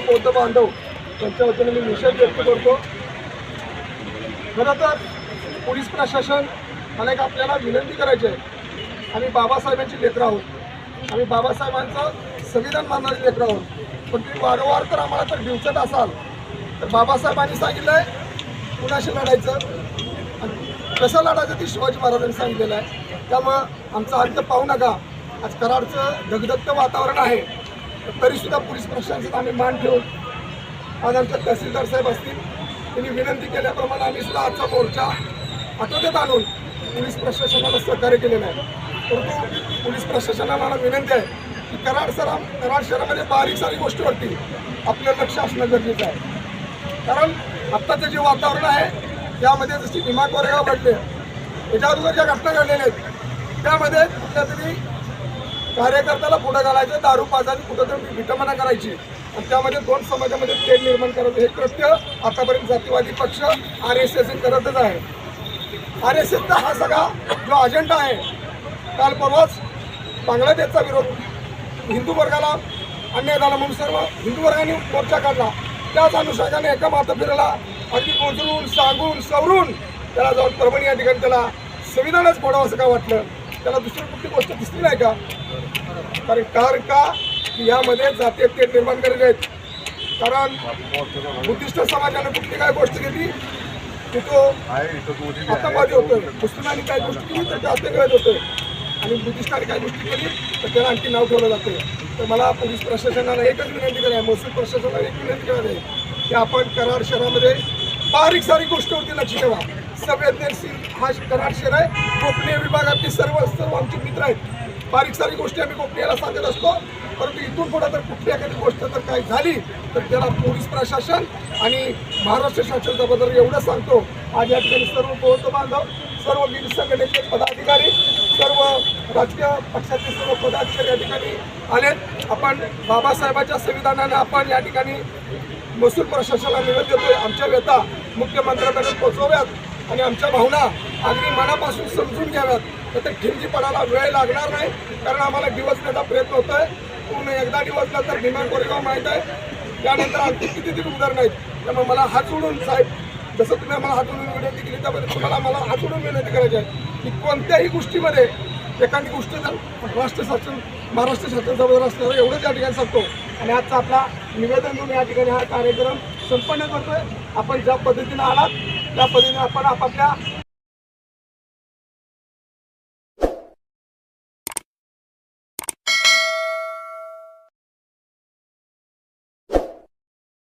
बौद्ध बांधव त्यांच्या वतीने मी निषेध व्यक्त करतो. खरं तर पोलीस प्रशासन मला एक आपल्याला विनंती करायची आहे. आम्ही बाबासाहेबांची लेकरं आहोत. आम्ही बाबासाहेबांचं संविधान मानणारी लेकरं आहोत. पण तुम्ही वारंवार तर आम्हाला तर दिवसात असाल. तर बाबासाहेबांनी सांगितलं आहे कुणाशी लढायचं? आणि कसं लढायचं ते शिवाजी महाराजांनी सांगितलेलं आहे. त्यामुळं आमचा अंत पाहू नका. आज कराडचं धगधगतं वातावरण आहे. तरीसुद्धा पोलीस प्रशासनात आम्ही मान ठेवून आज आमच्या तहसीलदार साहेब असतील त्यांनी विनंती केल्याप्रमाणे आम्ही सुद्धा आजचा मोर्चा आटोक्यात आणून पोलीस प्रशासनाला सहकार्य केलेलं आहे. परंतु पोलीस प्रशासनाला विनंती आहे की कराड सरा कराड शहरामध्ये बारीक सारी गोष्टीवरती आपलं लक्ष असणं गरजेचं आहे. कारण आत्ताचं जे वातावरण आहे त्यामध्ये जशी भीमा कोरेगाव घडले याच्या अगोदर ज्या घटना घडलेल्या आहेत त्यामध्ये कुठल्या तरी कार्यकर्त्याला पुढे घालायचं दारू पाजारी कुठंतरी विटंबना करायची. आणि त्यामध्ये दोन समाजामध्ये तेल निर्माण करायचं हे कृत्य आतापर्यंत जातीवादी पक्ष आर एस एस करतच आहे. आर एस एसचा हा सगळा जो अजेंडा आहे काल परवाच बांगलादेशचा विरोध हिंदू वर्गाला अन्याय झाला म्हणून सर्व हिंदू वर्गाने मोर्चा काढला. त्याच अनुषंगाने एका माता फिरायला अगदी पोचवून सांगून सवरून त्याला जाऊन परभणी या ठिकाणी त्याला संविधानच फोडावं असं का वाटलं? त्याला दुसरी कुठली गोष्ट दिसली नाही का? कारण कारण का यामध्ये जाते ते निर्माण करत आहेत. कारण बुद्धिस्ट समाजाने कुठली काय गोष्ट केली? की तो आतंकवादी होतो. मुस्लिमांनी काय गोष्टी केली तर ते आतंकवादी होतोय आणि बुद्धिस्टांनी काय गोष्टी केली तर त्याला आणखी नाव ठेवलं जाते. तर मला पोलीस प्रशासनाला एकच विनंती करायला आहे महसूल प्रशासनाला एक विनंती करायला आहे की आपण करार शहरामध्ये बारीक सारीक गोष्टीवरती लक्ष ठेवा. संवेदनशील हा कराड शहर आहे. गोपनीय विभागातले सर्व सर्व आमचे मित्र आहेत. बारीक सारी गोष्टी आम्ही गोपनीयला सांगत असतो. परंतु इथून पुढे तर कुठली एखादी गोष्ट जर काही झाली तर त्याला पोलीस प्रशासन आणि महाराष्ट्र शासन जबाबदारी एवढं सांगतो. आज या ठिकाणी सर्व बौद्ध बांधव सर्व विविध संघटनेचे पदाधिकारी सर्व राजकीय पक्षाचे सर्व पदाधिकारी या ठिकाणी आले आपण बाबासाहेबांच्या संविधानाने आपण या ठिकाणी महसूल प्रशासनाला निवेदन देतोय. आमच्या व्यथा मुख्यमंत्र्यांकडे पोचवाव्यात आणि आमच्या भावना अगदी मनापासून समजून घ्याव्यात. तर ते ठिणगी वेळ लागणार नाही कारण आम्हाला दिवसण्याचा प्रयत्न होतोय. पूर्ण एकदा दिवसला तर भीमा कोरेगाव माहीत आहे. त्यानंतर आणखी किती दिवस उदार नाहीत. त्यामुळे मला हात जोडून साहेब जसं तुम्ही आम्हाला हात जोडून विनंती केली त्यामध्ये तुम्हाला मला हात जोडून विनंती करायची आहे की कोणत्याही गोष्टीमध्ये एखादी गोष्ट जर राष्ट्र शासन महाराष्ट्र शासन जबाबदार असणार एवढंच या ठिकाणी सांगतो. आणि आजचा आपला निवेदन देऊन या ठिकाणी हा कार्यक्रम संपन्न करतोय. आपण ज्या पद्धतीनं आलात त्या पद्धतीने आपण आपापल्या